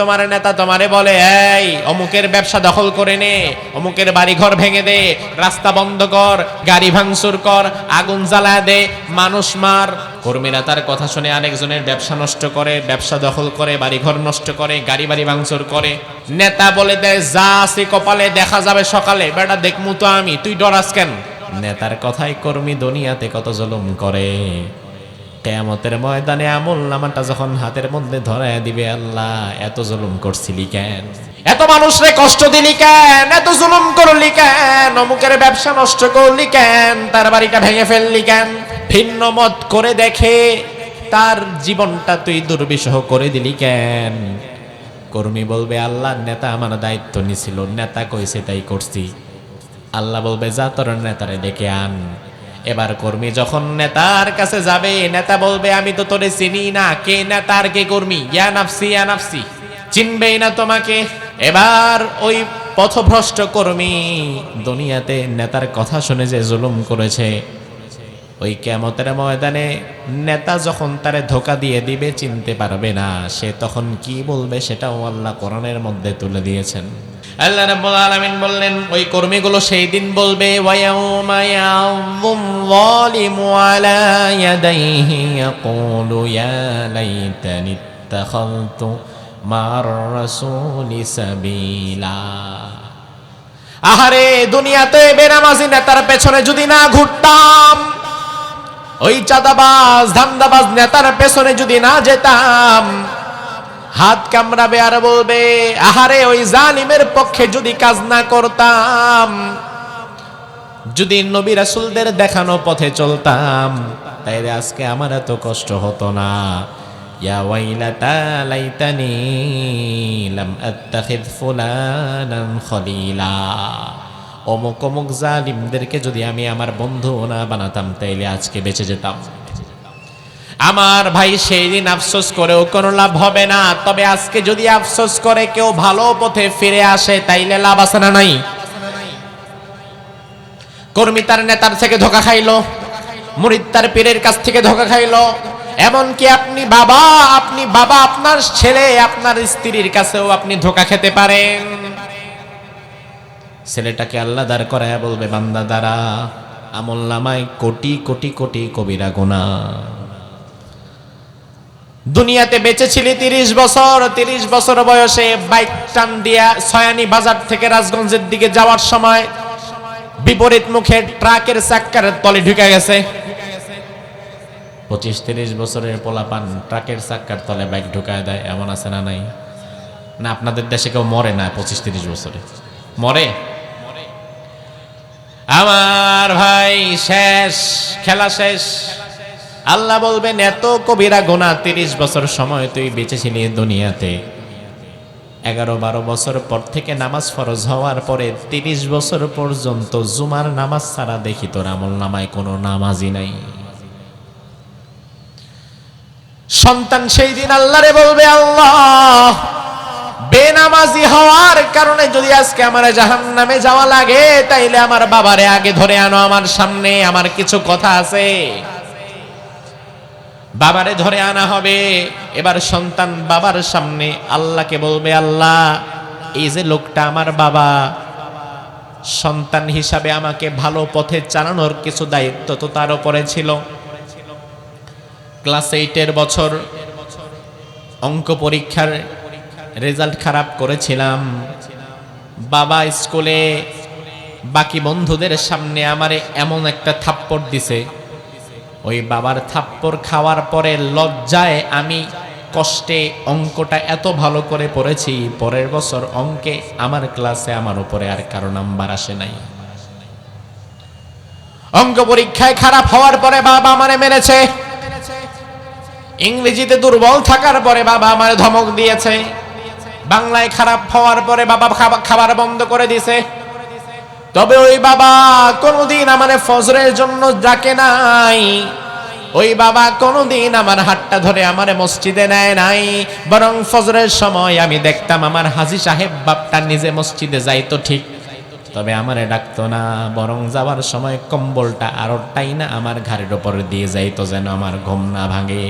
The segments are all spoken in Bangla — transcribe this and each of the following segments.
তোমার নেতা তোমারে বলে, এই, অমুকের ব্যবসা দখল করে নে, অমুকের বাড়ি ঘর ভেঙে দে, রাস্তা বন্ধ কর, গাড়ি ভাঙচুর কর, আগুন জ্বালা দে, মানুষ মার। কর্মীরা তার কথা শুনে আরেকজনের ব্যবসা নষ্ট করে, ব্যবসা দখল করে বাড়ি ঘর নষ্ট করে, গাড়ি বাড়ি ভাঙচুর করে। নেতা বলে দেয় যা আছে কপালে দেখা যাবে সকালে, বেটা দেখমু তো আমি, তুই ডরাস কেন? নেতার কথাই কর্মী দুনিয়াতে কত জুলুম করে। কেয়ামতের ময়দানে আমল নামাটা যখন হাতের মধ্যে ধরায় দিবে আল্লাহ, এত জুলুম করছিলি কেন? এত মানুষরে কষ্ট দিলি কেন? এত জুলুম করলি কেন? অমুকের ব্যবসা নষ্ট করলি কেন? তার বাড়িটা ভেঙে ফেললি কেন? ভিন্ন মত করে দেখে তার জীবনটা তুই দুর্বিষহ করে দিলি কেন? কর্মী বলবে, আল্লাহ, নেতা আমার দায়িত্ব নিছিল, নেতা কইছে তাই করছি। আল্লাহ বলবে, যা তোর নেতারে ডেকে আন। এবার কর্মী যখন নেতার কাছে যাবে, নেতা বলবে, আমি তো তোরে চিনি না। কে নেতার, কে কর্মী? ইয়া নাফসি ইয়া নাফসি। চিনবেই না তোমাকে। এবার ওই পথভ্রষ্ট কর্মী দুনিয়াতে নেতার কথা শুনে যে জুলুম করেছে, ওই কেমতের ময়দানে নেতা যখন তারে ধোকা দিয়ে দিবে, চিনতে পারবে না। সে তখন কি বলবে, সেটাও আল্লাহ কোরআনের মধ্যে তুলে দিয়েছেন। আল্লাহ রাব্বুল আলামিন বললেন, ওই কর্মীগুলো সেই দিন বলবে, ওয়ায়াউমা ইয়াযুম যালিমু আলা ইয়াদাইহি, ইয়াকুলু ইয়া লাইতানি ইত্তাখাযতু মার রাসূলি সাবিলা. আহারে, দুনিয়াতে বেনামাজি নেতার পেছনে যদি না ঘুরতাম, ওই চাঁদাবাজ, ধান্দাবাজ নেতার পেছনে যদি না যেতাম হাত কামড়াবে আর বলবে, আহারে, ওই জালিমের পক্ষে যদি কাজ না করতাম, যদি নবী রাসুলদের দেখানো পথে চলতাম, তাইলে আজকে আমার এত কষ্ট হতো না। ইয়া অমুক অমুক জালিমদেরকে যদি আমি আমার বন্ধু না বানাতাম, তাইলে আজকে বেঁচে যেতাম। আমার ভাই সেই দিন আফসোস করেও কোনো লাভ হবে না। তবে আজকে যদি আফসোস করে কেউ ভালো পথে ফিরে আসে, তাইলে লাভ আছে না নাই? কর্মী তার নেতার থেকে ধোকা খাইলো, মুরিদ তার পীরের কাছ থেকে ধোকা খাইলো। এমনকি আপনি বাবা আপনি বাবা, আপনার ছেলে, আপনার স্ত্রীর কাছেও আপনি ধোকা খেতে পারেন। ছেলেটাকে আল্লাহ দাঁড় করায় বলবে, বান্দা দ্বারা আমল নামায় কোটি কোটি কোটি কবিরা গোনা দুনিয়াতে বেঁচেছিলি তিরিশ বছর তিরিশ বছর বয়সে বাইক টান দিয়া সয়ানি বাজার থেকে রাজগঞ্জের দিকে যাওয়ার সময় বিপরীত মুখে ট্রাকের চাক্কার তলে ঢুকে গেছে। পঁচিশ তিরিশ বছরের পোলাপান ট্রাকের চাক্কার তলে বাইক ঢুকায় দেয়, এমন আছে না নাই? না, আপনাদের দেশে কেউ মরে না পঁচিশ তিরিশ বছরে? মরে? আমার ভাই শেষ, খেলা শেষ। আল্লাহ বলবেন, এত কবিরা গোনা তিরিশ বছর সময় তুই বেঁচেছিলি দুনিয়াতে। এগারো বারো বছর পর থেকে নামাজ ফরজ হওয়ার পরে তিরিশ বছর পর্যন্ত জুমার নামাজ ছাড়া দেখি তোর আমল নামায় কোনো নামাজই নাই। সন্তান সেই দিন আল্লাহরে বলবে, আল্লাহ, বেনামাজি হওয়ার কারণে যদি আজকে আমার জাহান নামে যাওয়া লাগে, তাইলে আমার বাবারে আগে ধরে আনো আমার সামনে, আমার কিছু কথা আছে। বাবারে ধরে আনা হবে। এবার সন্তান বাবার সামনে আল্লাহকে বলবে, আল্লাহ, এই যে লোকটা আমার বাবা, সন্তান হিসাবে আমাকে ভালো পথে চালানোর কিছু দায়িত্ব তো তার উপরে ছিল। ক্লাস এইটের বছর অঙ্ক পরীক্ষার রেজাল্ট খারাপ করেছিলাম। বাবা স্কুলে বাকি বন্ধুদের সামনে আমারে এমন একটা থাপ্পড় দিছে। ওই বাবার থাপ্পড় খাওয়ার পরে লজ্জায় আমি কষ্টে অঙ্কটা এত ভালো করে পড়েছি, পরের বছর অঙ্কে আমার ক্লাসে আমার উপরে আর কারও নাম্বার আসে নাই। অঙ্ক পরীক্ষায় খারাপ হওয়ার পরে বাবা আমারে মেরেছে। ইংরেজিতে দুর্বল থাকার পরে বাবা আমার ধমক দিয়েছে। বাংলায় খারাপ হওয়ার পরে বাবা খাবার বন্ধ করে দিছে তবে ওই বাবা কোনোদিন আমার ফজরের জন্য ডাকে নাই। ওই বাবা কোনোদিন আমার হাতটা ধরে আমার মসজিদে নেয় নাই। বরং ফজরের সময় আমি দেখতাম আমার হাজি সাহেব বাপটা নিজে মসজিদে যাইতো ঠিক। তবে আমারে ডাকতো না, বরং যাওয়ার সময় কম্বলটা আরও টাই না আমার ঘাড়ের ওপর দিয়ে যাইতো যেন আমার ঘুম না ভাঙে।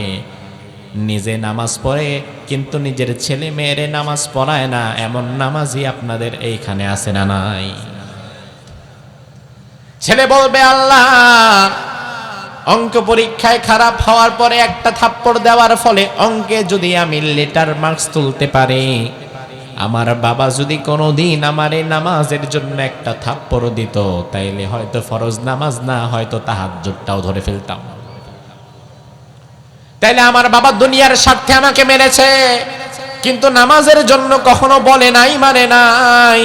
নিজে নামাজ পড়ে, কিন্তু নিজের ছেলে মেয়েরে নামাজ পড়ায় না, এমন নামাজই আপনাদের এইখানে আছে না নাই। ছেলে বলবে, আল্লাহ অঙ্ক পরীক্ষায় খারাপ হওয়ার পরে একটা থাপ্পড় দেওয়ার ফলে অঙ্কে যদি আমি লেটার মার্কস তুলতে পারি, আমার বাবা যদি কোনো দিন আমার এই নামাজের জন্য একটা থাপ্পড় দিত, তাইলে হয়তো ফরজ নামাজ না, হয়তো তাহাজ্জুদটাও ধরে ফেলতাম। তাইলে আমার বাবা দুনিয়ার স্বার্থে আমাকে মেরেছে, কিন্তু নামাজের জন্য কখনো বলে নাই মানে নাই।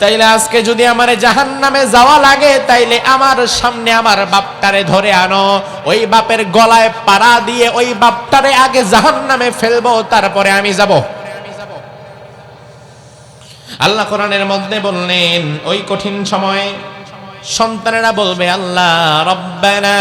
তাইলে আজকে যদি আমার জাহান নামে যাওয়া লাগে, তাইলে আমার সামনে আমার বাপটারে ধরে আনো। ওই বাপের গলায় পাড়া দিয়ে ওই বাপটারে আগে জাহান নামে ফেলব, তারপরে আমি যাব। আল্লাহ কোরআনের মধ্যে বললেন, ওই কঠিন সময় সন্তানেরা বলবে আল্লাহ রব্বানা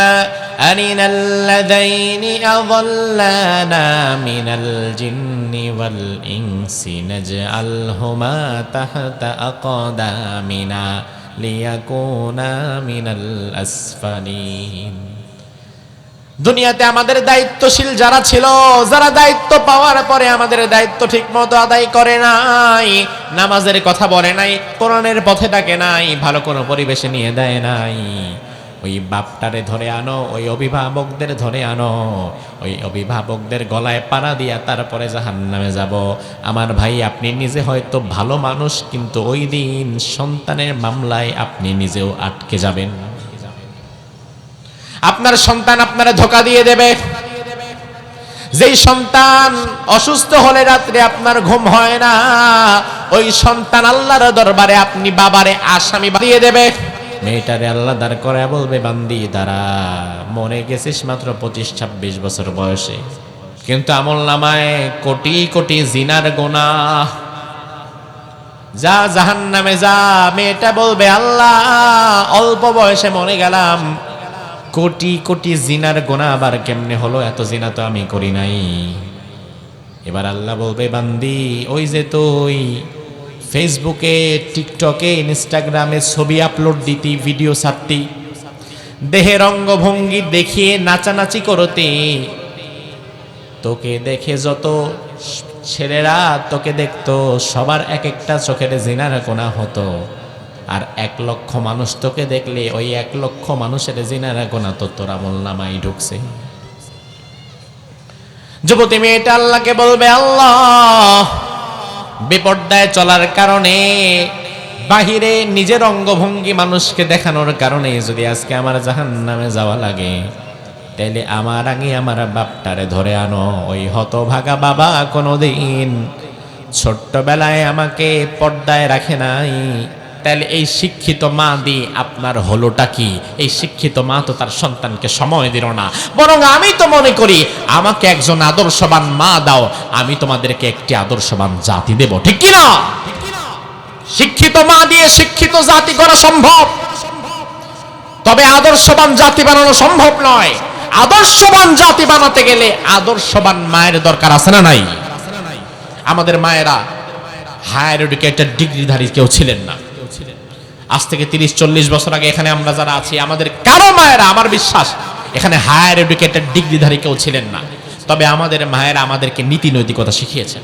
أرنا الذين أضلانا من الجن والإنس نجعلهما تحت أقدامنا ليكونا من الأسفلين দুনিয়াতে আমাদের দায়িত্বশীল যারা ছিল, যারা দায়িত্ব পাওয়ার পরে আমাদের দায়িত্ব ঠিক মতো আদায় করে নাই, নামাজের কথা বলে নাই, কোরআনের পথে ডাকে নাই, ভালো কোনো পরিবেশে নিয়ে দেয় নাই। ওই বাপটারে ধরে আনো, ওই অভিভাবকদের ধরে আনো, ওই অভিভাবকদের গলায় পাড়া দিয়া তারপরে জাহান নামে যাব। আমার ভাই, আপনি নিজে হয়তো ভালো মানুষ, কিন্তু ওই দিন সন্তানের মামলায় আপনি নিজেও আটকে যাবেন। আপনার সন্তান আপনারা ধোকা দিয়ে দেবে। যেই সন্তান অসুস্থ হলে রাত্রে আপনার ঘুম হয় না, ওই সন্তান আল্লাহর দরবারে আপনি বাবারে আসামি দিয়ে দেবে। মেয়েটারে আল্লাহ দাঁড় করে বলবে, বান্দি দ্বারা মনে গেছিস মাত্র পঁচিশ, ছাব্বিশ বছর বয়সে। কিন্তু আমল নামায় কোটি কোটি জিনার গোনা। যা জাহান নামে যা। মেয়েটা বলবে, আল্লাহ, অল্প বয়সে মনে গেলাম। কোটি কোটি জিনার গোনা আবার কেমনে হলো? এত জিনা তো আমি করি নাই। এবার আল্লাহ বলবে, বান্দি, ওই যে তুই ফেসবুকে, টিকটকে, ইনস্টাগ্রামে ছবি আপলোড দিতি, ভিডিও ছাড়তি, দেহের অঙ্গভঙ্গি দেখিয়ে নাচানাচি করতে। তোকে দেখে যত ছেলেরা, তোকে দেখতো সবার এক একটা চোখের জিনার কোনা হতো। আর এক লক্ষ মানুষ তোকে দেখলে ওই এক লক্ষ মানুষের জিনার গোনা তো তোরা মোল্লামাই ঢুকছে। যুবতী মেয়েটা আল্লাহকে বলবে, আল্লাহ, বিপর্দায় চলার কারণে বাহিরে নিজের অঙ্গভঙ্গি মানুষকে দেখানোর কারণে যদি আজকে আমার জাহান নামে যাওয়া লাগে, তাইলে আমার আগে আমার বাপটারে ধরে আনো। ওই হতভাগা বাবা কোনোদিন ছোট্টবেলায় আমাকে পর্দায় রাখে নাই। তাহলে এই শিক্ষিত মা দিয়ে আপনার হলোটা কি? এই শিক্ষিত মা তো তার সন্তানকে সময় দিল না। বরং আমি তো মনে করি, আমাকে একজন আদর্শবান মা দাও, আমি তোমাদেরকে একটি আদর্শবান জাতি দেব। ঠিক কি না শিক্ষিত মা দিয়ে শিক্ষিত জাতি করা সম্ভব? তবে আদর্শবান জাতি বানানো সম্ভব নয়। আদর্শবান জাতি বানাতে গেলে আদর্শবান মায়ের দরকার আছে না নাই? আমাদের মায়েরা হায়ার এডুকেটেড ডিগ্রিধারী কেউ ছিলেন না। আজ থেকে তিরিশ, চল্লিশ বছর আগে এখানে আমরা যারা আছি, আমাদের কারও মায়েরা, আমার বিশ্বাস, এখানে হায়ার এডুকেটেড ডিগ্রিধারী কেউ ছিলেন না। তবে আমাদের মায়েরা আমাদেরকে নীতি নৈতিকতা শিখিয়েছেন।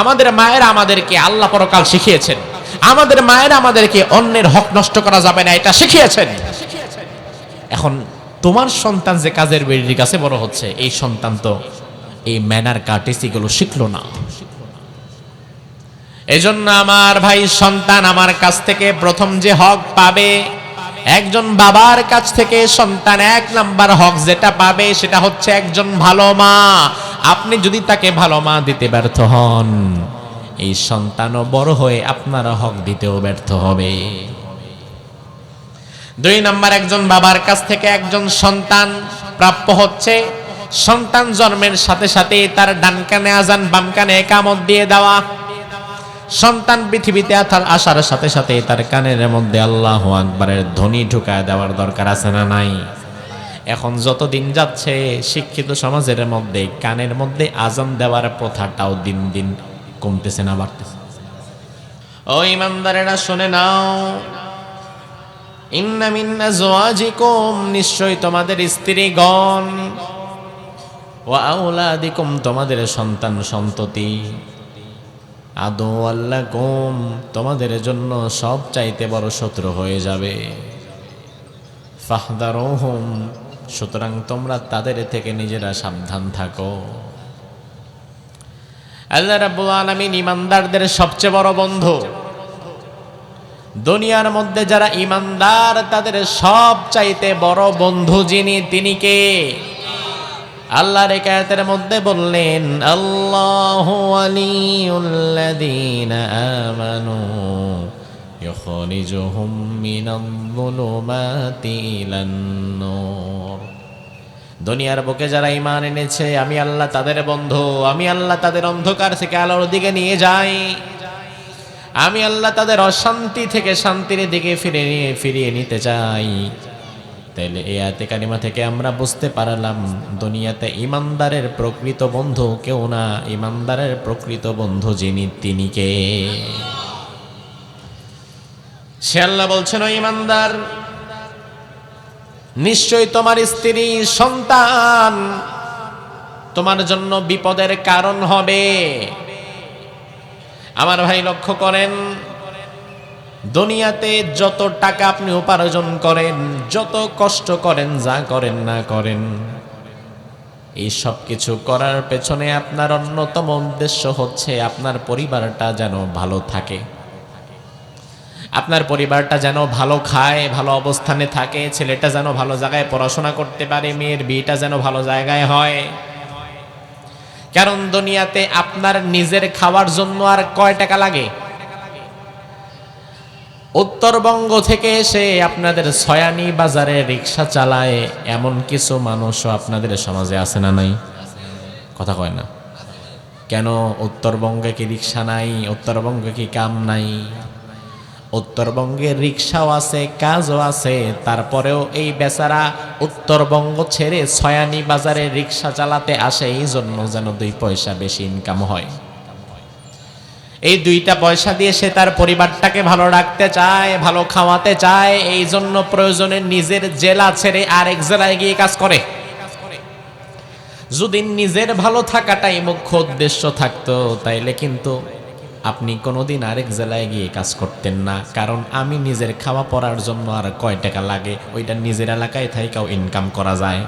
আমাদের মায়েরা আমাদেরকে আল্লাহ পরকাল শিখিয়েছেন। আমাদের মায়েরা আমাদেরকে অন্যের হক নষ্ট করা যাবে না, এটা শিখিয়েছেন। এখন তোমার সন্তান যে কাজের বেরির কাছে বড় হচ্ছে, এই সন্তান তো এই ম্যানার কার্টিসি গুলো শিখলো না। এজন্য আমার ভাই সন্তান আমার কাছ থেকে প্রথম যে হক পাবে, একজন বাবার কাছ থেকে সন্তান এক নাম্বার হক যেটা পাবে সেটা হচ্ছে একজন ভালো মা। আপনি যদি তাকে ভালো মা দিতে ব্যর্থ হন, এই সন্তানও বড় হয়ে আপনার হক দিতেও ব্যর্থ হবে। দুই নাম্বার, একজন বাবার কাছ থেকে একজন সন্তান প্রাপ্য হচ্ছে। সন্তান জন্মের সাথে সাথে তার ডান কানে আজান, বাম কানে একামত দিয়ে দেওয়া। সন্তান পৃথিবীতে আসার সাথে সাথে তার কানের মধ্যে আল্লাহ আকবারের ধ্বনি ঢুকায় দেওয়ার দরকার আছে না নাই? এখন যত দিন যাচ্ছে, শিক্ষিত সমাজের মধ্যে, কানের মধ্যে আজান দেওয়ার প্রথাটাও দিন দিন কমতেছে না, বাড়তেছে। ও ইমানদারেরা, শুনে নাও। ইন্না মিন্না জোয়াজিকুম নিশ্চয়ই তোমাদের স্ত্রীগণ। ও আউলাদিকুম তোমাদের সন্তান সন্ততি। আদৌ আল্লাহ কুম তোমাদের জন্য সব চাইতে বড় শত্রু হয়ে যাবে। ফাহদারোহম, সুতরাং তোমরা তাদের থেকে নিজেরা সাবধান থাকো। আল্লাহ রাব্বুল আলামিন ইমানদারদের সবচেয়ে বড় বন্ধু। দুনিয়ার মধ্যে যারা ইমানদার তাদের সব চাইতে বড় বন্ধু যিনি, তিনি কে? আল্লাহর একায়াতের মধ্যে বললেন, আল্লাহ আমানু দুনিয়ার বুকে যারা ইমান এনেছে, আমি আল্লাহ তাদের বন্ধু, আমি আল্লাহ তাদের অন্ধকার থেকে আলোর দিকে নিয়ে যাই। আমি আল্লাহ তাদের অশান্তি থেকে শান্তির দিকে ফিরে নিয়ে ফিরিয়ে নিতে চাই। তাইলে এই আয়াতে কারিমা থেকে আমরা বুঝতে পারলাম, দুনিয়াতে ইমানদারের প্রকৃত বন্ধু কেউ না। ইমানদারের প্রকৃত বন্ধু যিনি, তিনি কে? সে আল্লাহ বলছেন ইমানদার, নিশ্চয়ই তোমার স্ত্রী সন্তান তোমার জন্য বিপদের কারণ হবে। আমার ভাই লক্ষ্য করেন দুনিয়াতে যত টাকা আপনি উপার্জন করেন, যত কষ্ট করেন, যা করেন না করেন। এই সব কিছু করার পেছনে আপনার অন্যতম উদ্দেশ্য হচ্ছে আপনার পরিবারটা যেন ভালো থাকে। আপনার পরিবারটা যেন ভালো খায়, ভালো অবস্থানে থাকে, ছেলেটা যেন ভালো জায়গায় পড়াশোনা করতে পারে, মেয়ের বিয়েটা যেন ভালো জায়গায় হয়। কারণ দুনিয়াতে আপনার নিজের খাওয়ার জন্য আর কয় টাকা লাগে? উত্তরবঙ্গ থেকে এসে আপনাদের ছয়ানি বাজারে রিক্সা চালায় এমন কিছু মানুষও আপনাদের সমাজে আছে না নাই? কথা কয় না। কেন উত্তরবঙ্গে কি রিক্সা নাই? উত্তরবঙ্গে কি কাম নাই? উত্তরবঙ্গে রিক্সাও আছে, কাজও আছে, তারপরেও এই বেচারা উত্তরবঙ্গ ছেড়ে ছয়ানি বাজারে রিক্সা চালাতে আসে, এই জন্য যেন দুই পয়সা বেশি ইনকাম হয়। এই দুইটা পয়সা দিয়ে সে তার পরিবারটাকে ভালো রাখতে চায়, ভালো খাওয়াতে চায়, এই জন্য প্রয়োজনে নিজের জেলা ছেড়ে আরেক জেলায় গিয়ে কাজ করে। যদি নিজের ভালো থাকাটাই মুখ্য উদ্দেশ্য থাকতো, তাইলে কিন্তু আপনি কোনোদিন আরেক জেলায় গিয়ে কাজ করতেন না, কারণ আমি নিজের খাওয়া পড়ার জন্য আর কয় টাকা লাগে? ওইটা নিজের এলাকায় থাইকাও ইনকাম করা যায়।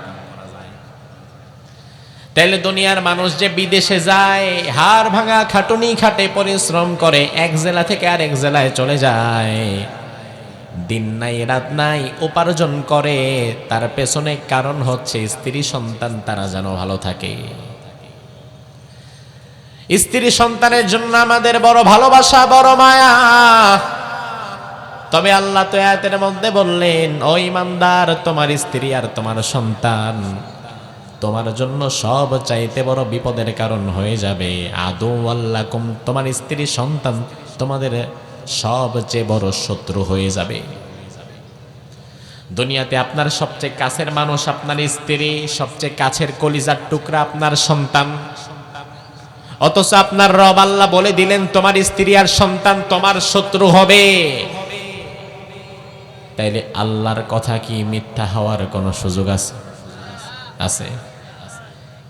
তাইলে দুনিয়ার মানুষ যে বিদেশে যায়, হাড় ভাঙা খাটুনি খাটে পরিশ্রম করে, এক জেলা থেকে আর এক জেলায় চলে যায়। দিন নাই, রাত নাই, উপার্জন করে, তার পেছনে কারণ হচ্ছে স্ত্রী সন্তান, তারা যেন ভালো থাকে। স্ত্রী সন্তানের জন্য আমাদের বড় ভালোবাসা, বড় মায়া। তবে আল্লাহ তো মধ্যে বললেন, ও ইমানদার, তোমার স্ত্রী আর তোমার সন্তান। তোমার জন্য সব চাইতে বড় বিপদের কারণ হয়ে যাবে। আদৌ আল্লাহ কুম তোমার স্ত্রী সন্তান তোমাদের সবচেয়ে বড় শত্রু হয়ে যাবে। দুনিয়াতে আপনার সবচেয়ে কাছের মানুষ আপনার স্ত্রী, সবচেয়ে কাছের কলিজার টুকরা আপনার সন্তান। অথচ আপনার রব আল্লাহ বলে দিলেন, তোমার স্ত্রী আর সন্তান তোমার শত্রু হবে। তাইলে আল্লাহর কথা কি মিথ্যা হওয়ার কোনো সুযোগ আছে? আছে।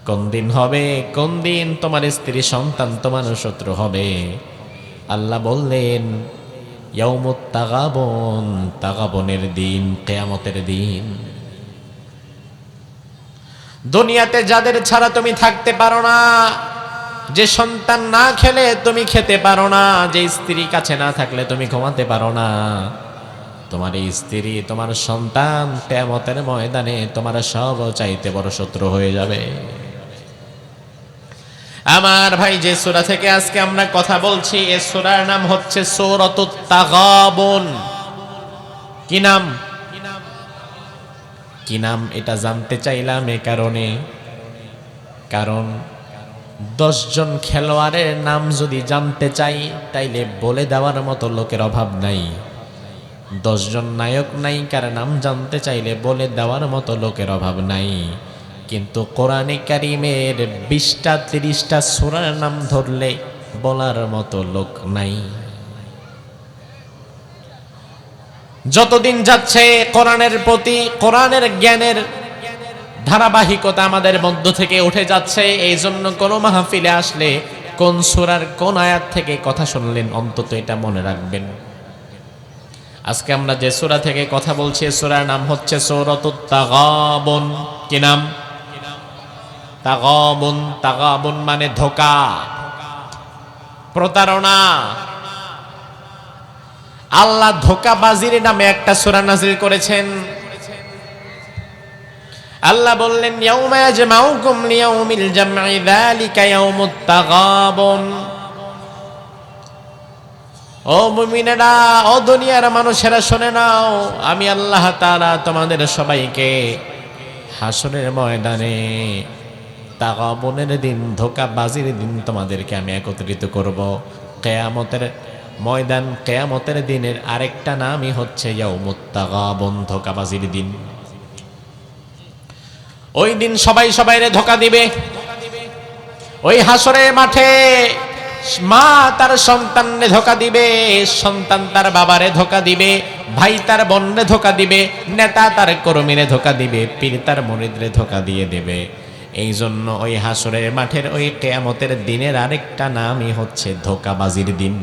কোন দিন হবে, কোন দিন তোমার স্ত্রী, সন্তান, তোমার শত্রু হবে? আল্লাহ বললেন, ইয়াউমুত তাগাবন তাগাবনের দিন, কেয়ামতের দিন। দুনিয়াতে যাদের ছাড়া তুমি থাকতে পারো না, যে সন্তান না খেলে তুমি খেতে পারো না, যে স্ত্রী কাছে না থাকলে তুমি ঘুমাতে পারো না। তোমার স্ত্রী, তোমার সন্তান তেমতের ময়দানে তোমার সব চাইতে বড় শত্রু হয়ে যাবে। আমার ভাই, যে সোরা থেকে আজকে আমরা কথা বলছি, এ সোরার নাম হচ্ছে সৌরত তাগাবন। কি নাম? কি নাম? এটা জানতে চাইলাম এ কারণে। কারণ দশজন খেলোয়াড়ের নাম যদি জানতে চাই, তাইলে বলে দেওয়ার মতো লোকের অভাব নাই। দশজন নায়ক নায়িকার নাম জানতে চাইলে বলে দেওয়ার মতো লোকের অভাব নাই। কিন্তু কোরআনে কারিমের বিশটা, তিরিশটা সুরার নাম ধরলে বলার মতো লোক নাই। যতদিন যাচ্ছে কোরআনের প্রতি, কোরআনের জ্ঞানের ধারাবাহিকতা আমাদের মধ্য থেকে উঠে যাচ্ছে এই জন্য কোনো মাহফিলে আসলে কোন সুরার কোন আয়াত থেকে কথা শুনলেন, অন্তত এটা মনে রাখবেন। আজকে আমরা যে সুরা থেকে কথা বলছি সুরার নাম হচ্ছে সৌরতুত তাগাবন। কি নাম? তাগাবন তাগাবন মানে ধোকা। প্রতারণা। আল্লাহ ধোকাবাজির নামে একটা সোরা নাজিল করেছেন। আল্লাহ বললেন ও মুমিনেরা, ও দুনিয়ার মানুষেরা শুনে নাও, আমি আল্লাহ তাআলা তোমাদের সবাইকে হাসরের ময়দানে তাগাবনের দিন, ধোকাবাজির দিন তোমাদেরকে আমি একত্রিত করব। কেয়ামতের ময়দান, কেয়ামতের দিনের আরেকটা নামই হচ্ছে ইয়াউমুত তাগাবন, ধোকাবাজির দিন। ওই দিন সবাই সবাইরে ধোকা দিবে। ওই হাসরের মাঠে মা তার সন্তানরে ধোকা দিবে, সন্তান তার বাবারে ধোকা দিবে, ভাই তার বোনরে ধোকা দিবে, নেতা তার কর্মীরে ধোকা দিবে, পীর তার মরিদরে ধোকা দিয়ে দেবে। এই জন্য ওই হাসরের মাঠের ওই কেয়ামতের দিনের আরেকটা নামই হচ্ছে ধোকাবাজির দিন।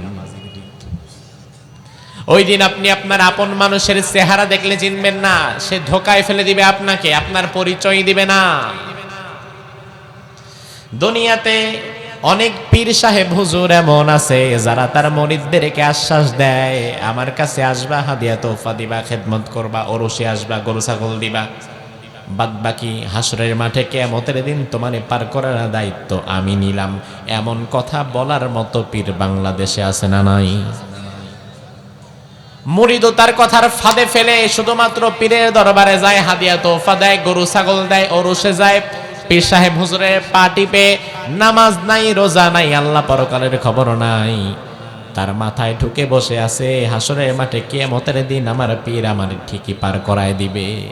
ওই দিন আপনি আপনার আপন মানুষের চেহারা দেখলে চিনবেন না, সে ধোকায় ফেলে দিবে আপনাকে, আপনার পরিচয় দিবে না। দুনিয়াতে অনেক পীর সাহেব হুজুর এমন আছে যারা তার মরিদদেরকে আশ্বাস দেয়, আমার কাছে আসবা, হাদিয়া তোফা দিবা, খেদমত করবা, ওরসে আসবা, গরু ছাগল দিবা। বাদ বাকি হাসরের মাঠে কেমতের দিন তোমারে পার করার দায়িত্ব আমি নিলাম। এমন কথা বলার মতো পীর বাংলাদেশে আছে না নাই? মুরিদও তার কথার ফাঁদে ফেলে শুধুমাত্র পীরের দরবারে যায়, হাদিয়া তোফা দেয়, গরু ছাগল দেয়, ওরসে যায়। পীর সাহেব হুজুরের পা টিপে নামাজ নাই রোজা নাই আল্লাহ পরকালের খবর নাই তার মাথায় ঢুকে বসে আছে হাসরের মাঠে কেমতের দিন আমার পীর আমার ঠিকই পার করায় দিবে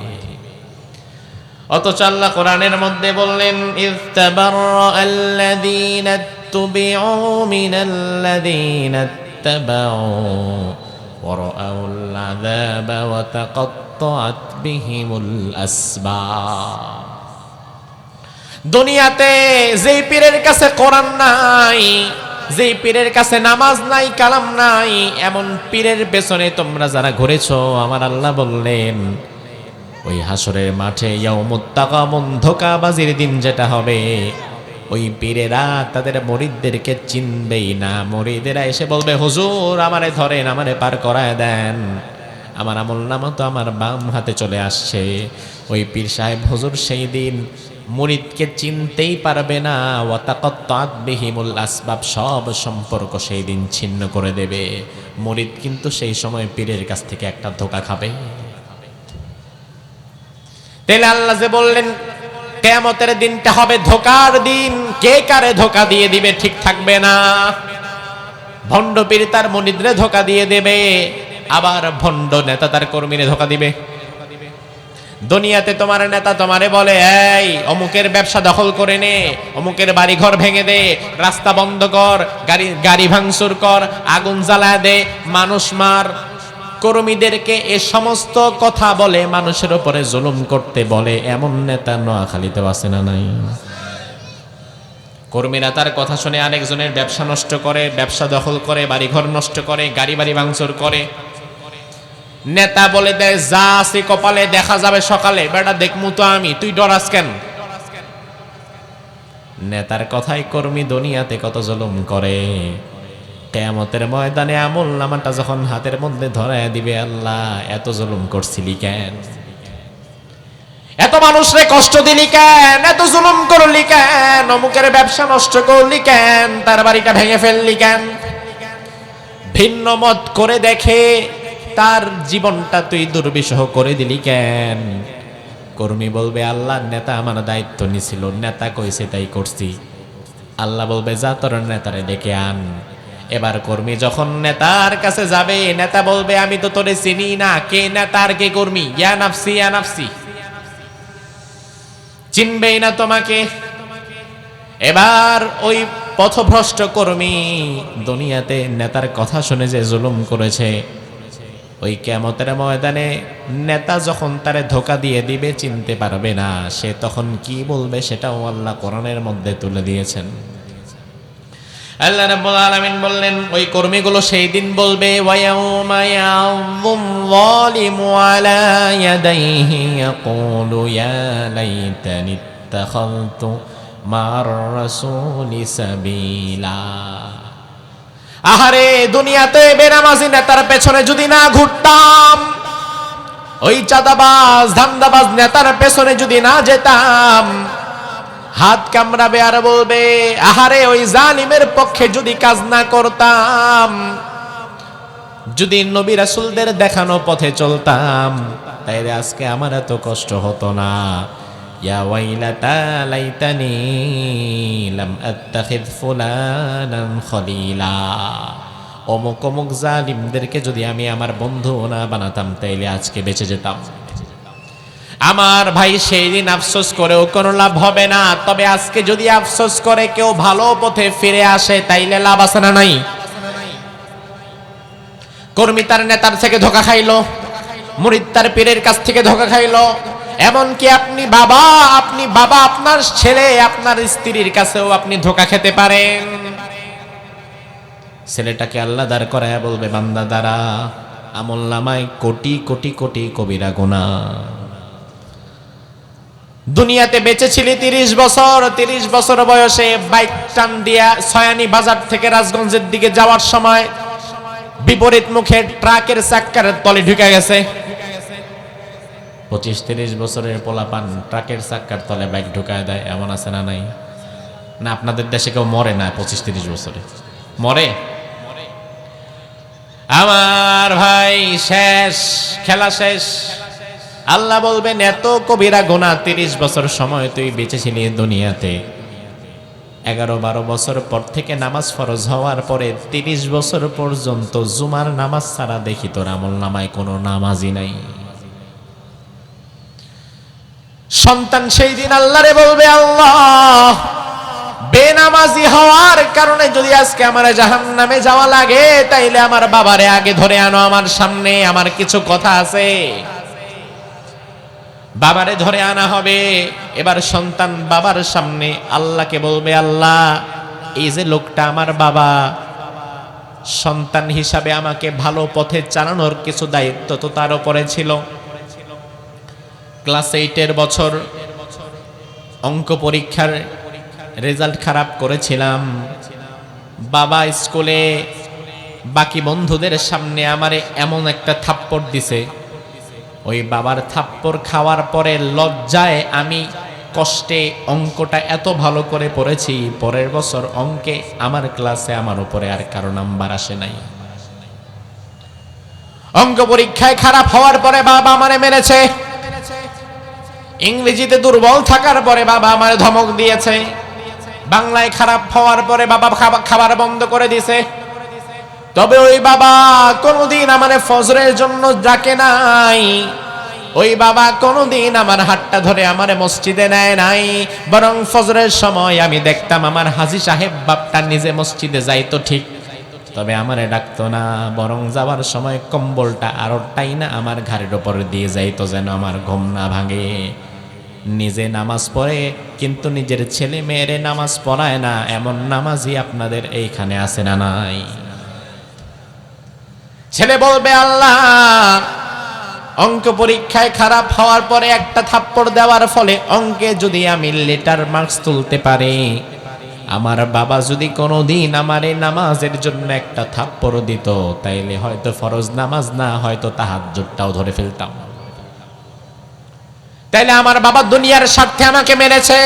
অথচ আল্লাহ কোরআনের মধ্যে বললেন ইস্তাবাররাল্লাযীনা তুবিউ মিনাল্লাযীনা ইত্তাবাউ ورأوا العذاب وتقطعت بهم الأسباب দুনিয়াতে যেই পীরের কাছে কোরআন নাই, যেই পীরের কাছে নামাজ নাই, কালাম নাই, এমন পীরের পেছনে তোমরা যারা ঘুরেছ, আমার আল্লাহ বললেন, ওই হাসরের মাঠে ধোকাবাজির দিন যেটা হবে, ওই পীরেরা তাদের মরিদদেরকে চিনবেই না। মরিদেরা এসে বলবে, হুজুর, আমারে ধরেন, আমারে পার করায় দেন। আমার আমল নামা তো আমার বাম হাতে চলে আসছে। ওই পীর সাহেব, হুজুর, সেই দিন মুরিদকে চিনতেই পারবে না। ওয়াতাকত্তাত বিহিমুল আসবাব, সব সম্পর্ক সেই দিন ছিন্ন করে দেবে। মুরিদ কিন্তু সেই সময় পীরের কাছ থেকে একটা ধোকা খাবে। তাহলে আল্লাহ যে বললেন, কেয়ামতের দিনটা হবে ধোকার দিন। কে কারে ধোকা দিয়ে দিবে ঠিক থাকবে না। ভণ্ড পীর তার মনিদ্রে ধোকা দিয়ে দেবে। আবার ভণ্ড নেতা তার কর্মীরে ধোকা দিবে। দুনিয়াতে তোমার নেতা তোমারে বলে, এই, অমুকের ব্যবসা দখল করে নে, অমুকের বাড়ি ঘর ভেঙে দে, রাস্তা বন্ধ কর, গাড়ি গাড়ি ভাঙচুর কর, আগুন জ্বালা দে, মানুষ মার। কর্মীদেরকে এ সমস্ত কথা বলে, মানুষের উপরে জুলুম করতে বলে, এমন নেতা নোয়াখালীতে আছে না নাই? কর্মীরা তার কথা শুনে আরেকজনের ব্যবসা নষ্ট করে, ব্যবসা দখল করে, বাড়িঘর নষ্ট করে, গাড়ি বাড়ি ভাঙচুর করে। নেতা বলে দেয়, যা আছে কপালে দেখা যাবে সকালে। বেটা, দেখমু তো আমি। তুই ডরাস কেন? নেতার কথাই কর্মী দুনিয়াতে কত জুলুম করে। কেয়ামতের ময়দানে আমল নামাটা যখন হাতের মধ্যে ধরায় দিবে আল্লাহ, এত জুলুম করছিলি কেন? এত মানুষরে কষ্ট দিলি কেন? এত জুলুম করলি কেন? অমুকের ব্যবসা নষ্ট করলি কেন? তার বাড়িটা ভেঙে ফেললি কেন? ভিন্ন মত করে দেখে তার জীবনটা তুই দুর্বিষহ করে দিলি কেন? কর্মী বলবে, আল্লাহ, নেতা আমার দায়িত্ব নিছিল, নেতা কইছে তাই করছি। আল্লাহ বলবে, যা তোর নেতারে ডেকে আন। এবার কর্মী যখন নেতার কাছে যাবে, নেতা বলবে, আমি তো তোরে চিনি না, কে নেতার কে কর্মী? ইয়া নাফসি ইয়া নাফসি। চিনবেই না তোমাকে। এবার ওই পথভ্রষ্ট কর্মী দুনিয়াতে নেতার কথা শুনে যে জুলুম করেছে ওই কেমতের ময়দানে নেতা যখন তারে ধোকা দিয়ে দিবে, চিনতে পারবে না, সে তখন কি বলবে সেটাও আল্লাহ কোরআনের মধ্যে তুলে দিয়েছেন। আল্লাহ রাব্বুল আলামিন বললেন, ওই কর্মীগুলো সেই দিন বলবে, ওয়ায়াউমা ইয়াযুম যালিমু আলা ইয়াদাইহি, ইয়াকুলু ইয়া লাইতানি ইত্তাখাযতু মার রাসূলি সাবিলা। আহারে, দুনিয়াতে বেনামাজি নেতার পেছনে যদি না ঘুরতাম, ওই চাঁদাবাজ, ধান্দাবাজ নেতার পেছনে যদি না যেতাম, হাত কামড়াবে আর বলবে, আহারে, ওই জালিমের পক্ষে যদি কাজ না করতাম, যদি নবী রাসূলদের দেখানো পথে চলতাম, তাইলে আজকে আমার এত কষ্ট হতো না। লাম আত্তাখিদ ফুলানান খলিলা অমুক অমুক জালিমদেরকে যদি আমি আমার বন্ধু না বানাতাম, তাইলে আজকে বেঁচে যেতাম। আমার ভাই সেই দিন আফসোস করেও কোনো লাভ হবে না। তবে আজকে যদি আফসোস করে কেউ ভালো পথে ফিরে আসে, তাইলে লাভ আছে না নাই? কর্মী তার নেতার থেকে ধোকা খাইলো মুরিদ তার পীরের কাছ থেকে ধোকা খাইলো। এমনকি আপনি বাবা আপনি বাবা, আপনার ছেলে, আপনার স্ত্রীর কাছেও আপনি ধোকা খেতে পারেন। ছেলেটাকে আল্লাহ দাঁড় করায় বলবে, বান্দা দ্বারা আমল নামায় কোটি কোটি কোটি কবিরা গোনা দুনিয়াতে বেঁচেছিলি তিরিশ বছর তিরিশ বছর বয়সে বাইক টান দিয়া সয়ানি বাজার থেকে রাজগঞ্জের দিকে যাওয়ার সময় বিপরীত মুখে ট্রাকের চাক্কার তলে ঢুকে গেছে। পঁচিশ তিরিশ বছরের পোলাপান, ট্রাকের চাক্কার তলে বাইক ঢুকায় দেয়, এমন আছে না নাই? না, আপনাদের দেশে কেউ মরে না পঁচিশ তিরিশ বছরে? মরে? আমার ভাই, শেষ, খেলা শেষ। আল্লাহ বলবেন, এত কবিরা গোনা তিরিশ বছর সময় তুই বেঁচেছিলি দুনিয়াতে। এগারো বারো বছর পর থেকে নামাজ ফরজ হওয়ার পরে তিরিশ বছর পর্যন্ত জুমার নামাজ ছাড়া দেখি তোর আমল নামায় কোনো নামাজই নাই। সন্তান সেই দিন আল্লাহরে বলবে, আল্লাহ, বেনামাজি হওয়ার কারণে যদি আজকে আমার জাহান নামে যাওয়া লাগে, তাইলে আমার বাবারে আগে ধরে আনো আমার সামনে, আমার কিছু কথা আছে। বাবারে ধরে আনা হবে। এবার সন্তান বাবার সামনে আল্লাহকে বলবে, আল্লাহ, এই যে লোকটা আমার বাবা, সন্তান হিসাবে আমাকে ভালো পথে চালানোর কিছু দায়িত্ব তো তার উপরে ছিল। ক্লাস এইটের বছর অঙ্ক পরীক্ষার রেজাল্ট খারাপ করেছিলাম। বাবা স্কুলে বাকি বন্ধুদের সামনে আমারে এমন একটা থাপ্পড় দিছে। ওই বাবার থাপ্পড় খাওয়ার পরে লজ্জায় আমি কষ্টে অঙ্কটা এত ভালো করে পড়েছি, পরের বছর অঙ্কে আমার ক্লাসে আমার উপরে আর কারও নাম্বার আসে নাই। অঙ্ক পরীক্ষায় খারাপ হওয়ার পরে বাবা আমারে মেরেছে। ইংরেজিতে দুর্বল থাকার পরে বাবা আমার ধমক দিয়েছে। বাংলায় খারাপ হওয়ার পরে বাবা খাবা- খাবার বন্ধ করে দিছে। তবে ওই বাবা কোনোদিন আমার ফজরের জন্য ডাকে নাই। ওই বাবা কোনোদিন আমার হাতটা ধরে আমার মসজিদে নেয় নাই। বরং ফজরের সময় আমি দেখতাম আমার হাজি সাহেব বাপটা নিজে মসজিদে যাইতো ঠিক তবে আমারে ডাকতো না, বরং যাওয়ার সময় কম্বলটা আরও না আমার ঘাড়ের ওপর দিয়ে যাইতো যেন আমার ঘুম না ভাঙে। নিজে নামাজ পড়ে, কিন্তু নিজের ছেলে মেয়েরে নামাজ পড়ায় না, এমন নামাজই আপনাদের এইখানে আছে না নাই। ছেলে বলবে, আল্লাহ, অঙ্ক পরীক্ষায় খারাপ হওয়ার পরে একটা থাপ্পড় দেওয়ার ফলে অঙ্কে যদি আমি লেটার মার্কস তুলতে পারি আমার বাবা যদি কোনোদিন আমার এই নামাজের জন্য একটা থাপ্পড় দিত, তাইলে হয়তো ফরজ নামাজ না, হয়তো তাহাজ্জুদটাও ধরে ফেলতাম। তাইলে আমার বাবা দুনিয়ার স্বার্থে আমাকে মেরেছে,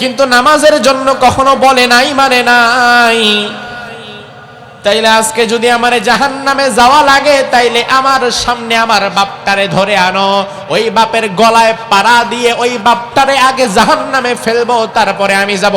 কিন্তু নামাজের জন্য কখনো বলে নাই মানে নাই। তাইলে আজকে যদি আমার জাহান নামে যাওয়া লাগে, তাইলে আমার সামনে আমার বাপটারে ধরে আনো, ওই বাপের গলায় পাড়া দিয়ে ওই বাপটারে আগে জাহান নামে ফেলব, তারপরে আমি যাব।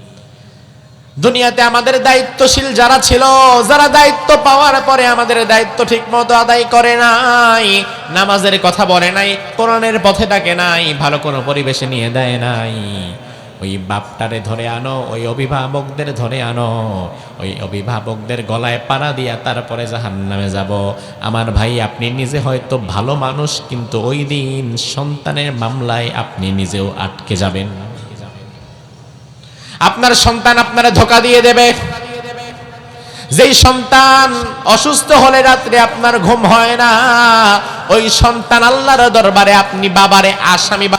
দুনিয়াতে আমাদের দায়িত্বশীল যারা ছিল, যারা দায়িত্ব পাওয়ার পরে আমাদের দায়িত্ব ঠিক মতো আদায় করে নাই, নামাজের কথা বলে নাই, কোরআনের পথে ডাকে নাই, ভালো কোনো পরিবেশে নিয়ে দেয় নাই। ওই বাপটারে ধরে আনো, ওই অভিভাবকদের ধরে আনো, ওই অভিভাবকদের গলায় পাড়া দিয়া তারপরে জাহান নামে যাব। আমার ভাই, আপনি নিজে হয়তো ভালো মানুষ, কিন্তু ওই দিন সন্তানের মামলায় আপনি নিজেও আটকে যাবেন। আপনার সন্তান আপনারা ধোকা দিয়ে দেবে। যেই সন্তান অসুস্থ হলে রাত্রে আপনার ঘুম হয় না, ওই সন্তান আল্লাহর দরবারে আপনি বাবারে আসামি